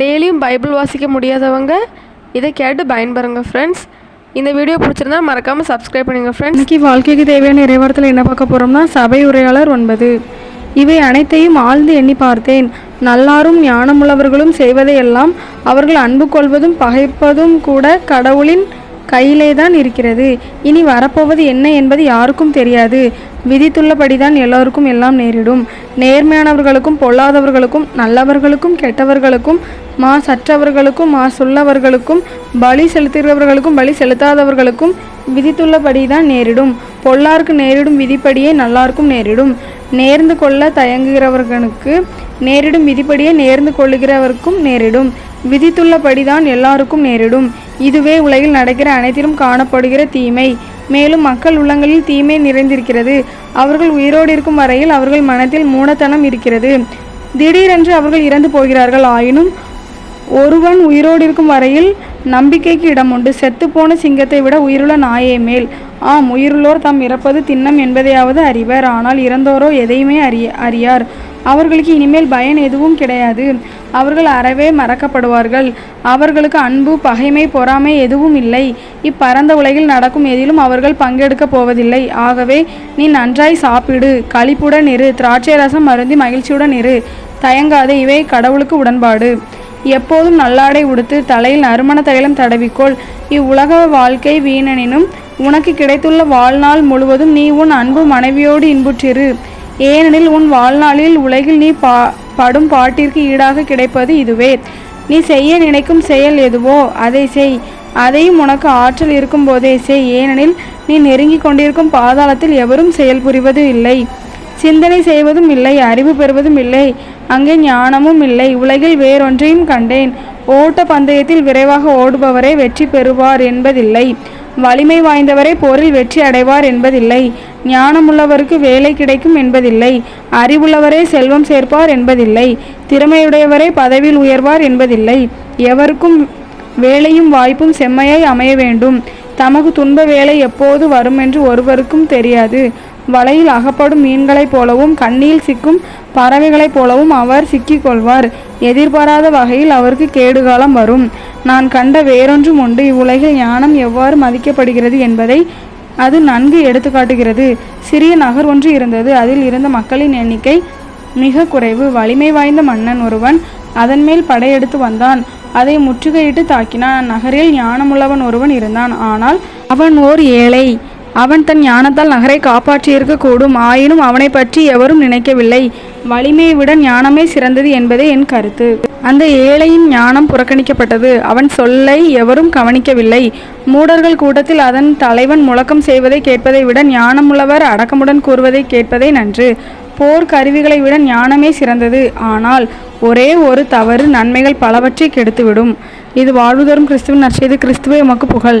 டெய்லியும் பைபிள் வாசிக்க முடியாதவங்க இதை கேட்டு பயன்பெறுங்க ஃப்ரெண்ட்ஸ் இந்த வீடியோ பிடிச்சிருந்தா மறக்காமல் சப்ஸ்கிரைப் பண்ணுங்கள் ஃப்ரெண்ட்ஸ் இன்றைக்கி வாழ்க்கைக்கு தேவையான இறைவரத்தில் என்ன பார்க்க போகிறோம்னா சபை உரையாளர் ஒன்பது. இவை அனைத்தையும் ஆழ்ந்து எண்ணி பார்த்தேன். நல்லாரும் ஞானமுள்ளவர்களும் செய்வதையெல்லாம் அவர்கள் அன்பு கொள்வதும் பகைப்பதும் கூட கடவுளின் கையிலே தான் இருக்கிறது. இனி வரப்போவது என்ன என்பது யாருக்கும் தெரியாது. விதித்துள்ளபடிதான் எல்லோருக்கும் எல்லாம் நேரிடும். நேர்மையானவர்களுக்கும் பொல்லாதவர்களுக்கும் நல்லவர்களுக்கும் கெட்டவர்களுக்கும் மா சற்றவர்களுக்கும் மா சொல்லவர்களுக்கும் பலி செலுத்துகிறவர்களுக்கும் பலி செலுத்தாதவர்களுக்கும் விதித்துள்ளபடி தான் நேரிடும். பொல்லாருக்கு நேரிடும் விதிப்படியே நல்லாருக்கும் நேரிடும். நேர்ந்து கொள்ள தயங்குகிறவர்களுக்கு நேரிடும் விதிப்படியே நேர்ந்து கொள்ளுகிறவருக்கும் நேரிடும். விதித்துள்ளபடிதான் எல்லாருக்கும் நேரிடும். இதுவே உலகில் நடக்கிற அனைத்திலும் காணப்படுகிற தீமை. மேலும் மக்கள் உள்ளங்களில் தீமை நிறைந்திருக்கிறது. அவர்கள் உயிரோடு இருக்கும் வரையில் அவர்கள் மனத்தில் மூடத்தனம் இருக்கிறது. திடீரென்று அவர்கள் இறந்து போகிறார்கள். ஆயினும் ஒருவன் உயிரோடு இருக்கும் வரையில் நம்பிக்கைக்கு இடம் உண்டு. செத்துப்போன சிங்கத்தை விட உயிருள்ள நாயே மேல். ஆம் உயிருள்ளோர் தாம் இறப்பது திண்ணம் என்பதையாவது அறிவர். ஆனால் இறந்தோரோ எதையுமே அறிய அறியார். அவர்களுக்கு இனிமேல் பயன் எதுவும் கிடையாது. அவர்கள் அறவே மறக்கப்படுவார்கள். அவர்களுக்கு அன்பு பகைமை பொறாமை எதுவும் இல்லை. இப்பரந்த உலகில் நடக்கும் எதிலும் அவர்கள் பங்கெடுக்கப் போவதில்லை. ஆகவே நீ நன்றாய் சாப்பிடு. களிப்புடன் இரு. திராட்சை ரசம் மருந்தி மகிழ்ச்சியுடன் இரு. தயங்காதே இவை கடவுளுக்கு உடன்பாடு. எப்போதும் நல்லாடை உடுத்து தலையில் நறுமண தைலம் தடவிக்கொள். இவ்வுலக வாழ்க்கை வீணனினும் உனக்கு கிடைத்துள்ள வாழ்நாள் முழுவதும் நீ உன் அன்பு மனைவியோடு இன்புற்றிரு. ஏனெனில் உன் வாழ்நாளில் உலகில் நீ பா படும் பாட்டிற்கு ஈடாக கிடைப்பது இதுவே. நீ செய்ய நினைக்கும் செயல் எதுவோ அதை செய். அதையும் உனக்கு ஆற்றல் இருக்கும் போதே செய். ஏனெனில் நீ நெருங்கிக் கொண்டிருக்கும் பாதாளத்தில் எவரும் செயல் புரிவது இல்லை. சிந்தனை செய்வதும் இல்லை. அறிவு பெறுவதும் இல்லை. அங்கே ஞானமும் இல்லை. உலகில் வேறொன்றையும் கண்டேன். ஓட்ட பந்தயத்தில் விரைவாக ஓடுபவரே வெற்றி பெறுவார் என்பதில்லை. வலிமை வாய்ந்தவரே போரில் வெற்றி அடைவார் என்பதில்லை. ஞானமுள்ளவருக்கு வேலை கிடைக்கும் என்பதில்லை. அறிவுள்ளவரே செல்வம் சேர்ப்பார் என்பதில்லை. திறமையுடையவரே பதவியில் உயர்வார் என்பதில்லை. எவருக்கும் வேலையும் வாய்ப்பும் செம்மையாய் அமைய வேண்டும். தமக்கு துன்ப வேலை எப்போது வரும் என்று ஒருவருக்கும் தெரியாது. வலையில் அகப்படும் மீன்களைப் போலவும் கண்ணியில் சிக்கும் பறவைகளைப் போலவும் அவர் சிக்கிக்கொள்வார். எதிர்பாராத வகையில் அவருக்கு கேடுகாலம் வரும். நான் கண்ட வேறொன்றும் உண்டு. இவ்வுலகில் ஞானம் எவ்வாறு மதிக்கப்படுகிறது என்பதை அது நன்கு எடுத்துக்காட்டுகிறது சிறிய நகர் ஒன்று இருந்தது. அதில் இருந்த மக்களின் எண்ணிக்கை மிக குறைவு. வலிமை வாய்ந்த மன்னன் ஒருவன் அதன் மேல் படையெடுத்து வந்தான். அதை முற்றுகையிட்டு தாக்கினான். அந்நகரில் ஞானமுள்ளவன் ஒருவன் இருந்தான். ஆனால் அவன் ஓர் ஏழை. அவன் தன் ஞானத்தால் நகரை காப்பாற்றியிருக்கக்கூடும். ஆயினும் அவனை பற்றி எவரும் நினைக்கவில்லை. வலிமையை விட ஞானமே சிறந்தது என்பதே என் கருத்து. அந்த ஏழையின் ஞானம் புறக்கணிக்கப்பட்டது. அவன் சொல்லை எவரும் கவனிக்கவில்லை. மூடர்கள் கூட்டத்தில் அதன் தலைவன் முழக்கம் செய்வதை கேட்பதை விட ஞானமுள்ளவர் அடக்கமுடன் கூறுவதை கேட்பதே நன்று. போர் கருவிகளை விட ஞானமே சிறந்தது. ஆனால் ஒரே ஒரு தவறு நன்மைகள் பலவற்றை கெடுத்துவிடும். இது வாழ்வுதோறும் கிறிஸ்துவின் நற்செய்து. கிறிஸ்துவே உமக்கு புகழ்.